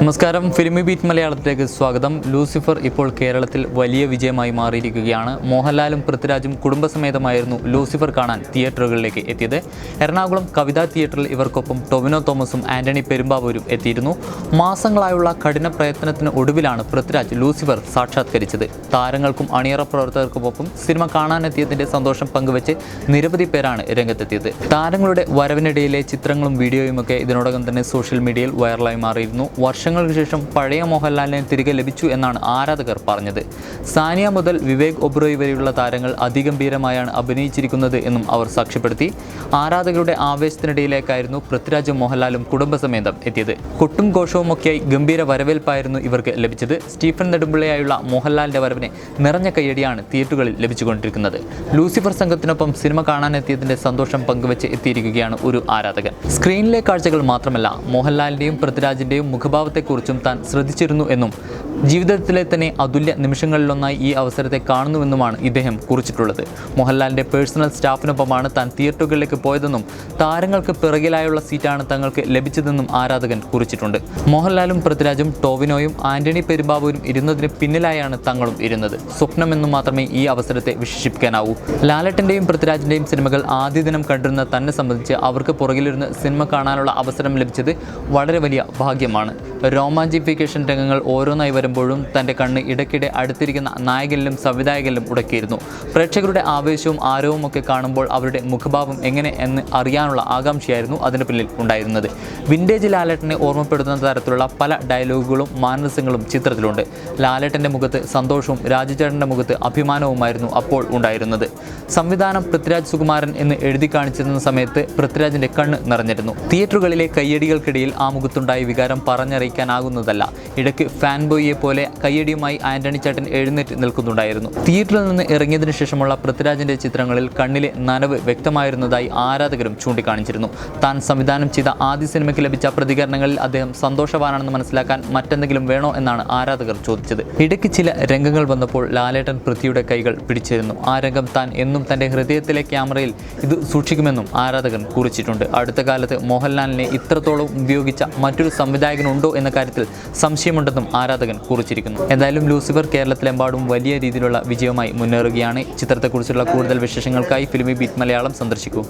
നമസ്കാരം. ഫിലിമി ബീറ്റ് മലയാളത്തിലേക്ക് സ്വാഗതം. ലൂസിഫർ ഇപ്പോൾ കേരളത്തിൽ വലിയ വിജയമായി മാറിയിരിക്കുകയാണ്. മോഹൻലാലും പൃഥ്വിരാജും കുടുംബസമേതമായിരുന്നു ലൂസിഫർ കാണാൻ തിയേറ്ററുകളിലേക്ക് എത്തിയത്. എറണാകുളം കവിതാ തിയേറ്ററിൽ ഇവർക്കൊപ്പം ടൊവിനോ തോമസും ആന്റണി പെരുമ്പാവൂരും എത്തിയിരുന്നു. മാസങ്ങളായുള്ള കഠിന പ്രയത്നത്തിന് ഒടുവിലാണ് പൃഥ്വിരാജ് ലൂസിഫർ സാക്ഷാത്കരിച്ചത്. താരങ്ങൾക്കും അണിയറ പ്രവർത്തകർക്കുമൊപ്പം സിനിമ കാണാനെത്തിയതിന്റെ സന്തോഷം പങ്കുവച്ച് നിരവധി പേരാണ് രംഗത്തെത്തിയത്. താരങ്ങളുടെ വരവിനിടയിലെ ചിത്രങ്ങളും വീഡിയോയുമൊക്കെ ഇതിനോടകം തന്നെ സോഷ്യൽ മീഡിയയിൽ വൈറലായി മാറിയിരുന്നു. വർഷങ്ങൾക്ക് ശേഷം പഴയ മോഹൻലാലിനെ തിരികെ ലഭിച്ചു എന്നാണ് ആരാധകർ പറഞ്ഞത്. സാനിയ മുതൽ വിവേക് ഒബ്രോയ് വരെയുള്ള താരങ്ങൾ അതിഗംഭീരമായാണ് അഭിനയിച്ചിരിക്കുന്നത് എന്നും അവർ സാക്ഷ്യപ്പെടുത്തി. ആരാധകരുടെ ആവേശത്തിനിടയിലേക്കായിരുന്നു പൃഥ്വിരാജ് മോഹൻലാലും കുടുംബസമേതം എത്തിയത്. കൊട്ടും ഘോഷവുമൊക്കെയായി ഗംഭീര വരവേൽപ്പായിരുന്നു ഇവർക്ക് ലഭിച്ചത്. സ്റ്റീഫൻ നെടുമ്പിള്ളയായുള്ള മോഹൻലാലിന്റെ വരവിനെ നിറഞ്ഞ കയ്യടിയാണ് തിയേറ്ററുകളിൽ ലഭിച്ചുകൊണ്ടിരിക്കുന്നത്. ലൂസിഫർ സംഘത്തിനൊപ്പം സിനിമ കാണാനെത്തിയതിന്റെ സന്തോഷം പങ്കുവച്ച് എത്തിയിരിക്കുകയാണ് ഒരു ആരാധകൻ. സ്ക്രീനിലെ കാഴ്ചകൾ മാത്രമല്ല മോഹൻലാലിന്റെയും പൃഥ്വിരാജിന്റെയും മുഖഭാവത്തെക്കുറിച്ചും താൻ ശ്രദ്ധിച്ചിരുന്നു എന്നും ജീവിതത്തിലെ തന്നെ അതുല്യ നിമിഷങ്ങളിലൊന്നായി ഈ അവസരത്തെ കാണുന്നുവെന്നുമാണ് ഇദ്ദേഹം കുറിച്ചിട്ടുള്ളത്. മോഹൻലാലിന്റെ പേഴ്സണൽ സ്റ്റാഫിനൊപ്പമാണ് താൻ തിയേറ്ററുകളിലേക്ക് പോയതെന്നും താരങ്ങൾക്ക് പിറകിലായുള്ള സീറ്റാണ് തങ്ങൾക്ക് ലഭിച്ചതെന്നും ആരാധകൻ കുറിച്ചിട്ടുണ്ട്. മോഹൻലാലും പൃഥ്വിരാജും ടോവിനോയും ആന്റണി പെരുമ്പാവൂരും ഇരുന്നതിന് പിന്നിലായാണ് തങ്ങളും ഇരുന്നത്. സ്വപ്നമെന്നു മാത്രമേ ഈ അവസരത്തെ വിശേഷിപ്പിക്കാനാവൂ. ലാലട്ടിന്റെയും പൃഥ്വിരാജിന്റെയും സിനിമകൾ ആദ്യ ദിനം കണ്ടിരുന്ന തന്നെ സംബന്ധിച്ച് അവർക്ക് പുറകിലിരുന്ന് സിനിമ കാണാനുള്ള അവസരം ലഭിച്ചത് വളരെ വലിയ ഭാഗ്യമാണ്. രോമാഞ്ചിഫിക്കേഷൻ രംഗങ്ങൾ ഓരോന്നായി വരുമ്പോഴും തന്റെ കണ്ണ് ഇടയ്ക്കിടെ അടുത്തിരിക്കുന്ന നായകനിലും സംവിധായകനിലും ഉടക്കിയിരുന്നു. പ്രേക്ഷകരുടെ ആവേശവും ആരവവും ഒക്കെ കാണുമ്പോൾ അവരുടെ മുഖഭാവം എങ്ങനെ എന്ന് അറിയാനുള്ള ആകാംക്ഷയായിരുന്നു അതിന് പിന്നിൽ ഉണ്ടായിരുന്നത്. വിന്റേജ് ലാലേട്ടനെ ഓർമ്മപ്പെടുത്തുന്ന തരത്തിലുള്ള പല ഡയലോഗുകളും മാനസങ്ങളും ചിത്രത്തിലുണ്ട്. ലാലേട്ടന്റെ മുഖത്ത് സന്തോഷവും രാജചേട്ടന്റെ മുഖത്ത് അഭിമാനവുമായിരുന്നു അപ്പോൾ ഉണ്ടായിരുന്നത്. സംവിധാനം പൃഥ്വിരാജ് സുകുമാരൻ എന്ന് എഴുതി കാണിച്ചിരുന്ന സമയത്ത് പൃഥ്വിരാജിന്റെ കണ്ണ് നിറഞ്ഞിരുന്നു. തിയേറ്ററുകളിലെ കയ്യടികൾക്കിടയിൽ ആ മുഖത്തുണ്ടായ വികാരം പറഞ്ഞറിയിക്കാനാകുന്നതല്ല ഇടയ്ക്ക് ഫാൻ ബോയിയെ പോലെ കയ്യടിയുമായി ആന്റണി ചേട്ടൻ എഴുന്നേറ്റ് നിൽക്കുന്നുണ്ടായിരുന്നു. തിയേറ്ററിൽ നിന്ന് ഇറങ്ങിയതിനു ശേഷമുള്ള പൃഥ്വിരാജിന്റെ ചിത്രങ്ങളിൽ കണ്ണിലെ നനവ് വ്യക്തമായിരുന്നതായി ആരാധകരും ചൂണ്ടിക്കാണിച്ചിരുന്നു. താൻ സംവിധാനം ചെയ്ത ആദ്യ സിനിമയ്ക്ക് ലഭിച്ച പ്രതികരണങ്ങളിൽ അദ്ദേഹം സന്തോഷവാനാണെന്ന് മനസ്സിലാക്കാൻ മറ്റെന്തെങ്കിലും വേണോ എന്നാണ് ആരാധകർ ചോദിച്ചത്. ഇടയ്ക്ക് ചില രംഗങ്ങൾ വന്നപ്പോൾ ലാലേട്ടൻ പൃഥ്വിയുടെ കൈകൾ പിടിച്ചിരുന്നു. ആ രംഗം താൻ എന്നും തന്റെ ഹൃദയത്തിലെ ക്യാമറയിൽ ഇത് സൂക്ഷിക്കുമെന്നും ആരാധകൻ കുറിച്ചിട്ടുണ്ട്. അടുത്ത കാലത്ത് മോഹൻലാലിനെ ഇത്രത്തോളം ഉപയോഗിച്ച മറ്റൊരു സംവിധായകനുണ്ടോ എന്ന കാര്യത്തിൽ സംശയമുണ്ടെന്നും ആരാധകൻ കുറിച്ചിരിക്കുന്നു. എന്തായാലും ലൂസിഫർ കേരളത്തിലെമ്പാടും വലിയ രീതിയിലുള്ള വിജയമായി മുന്നേറുകയാണ്. ചിത്രത്തെക്കുറിച്ചുള്ള കൂടുതൽ വിശേഷങ്ങൾക്കായി ഫിലിമി ബീറ്റ് മലയാളം സന്ദർശിക്കൂ.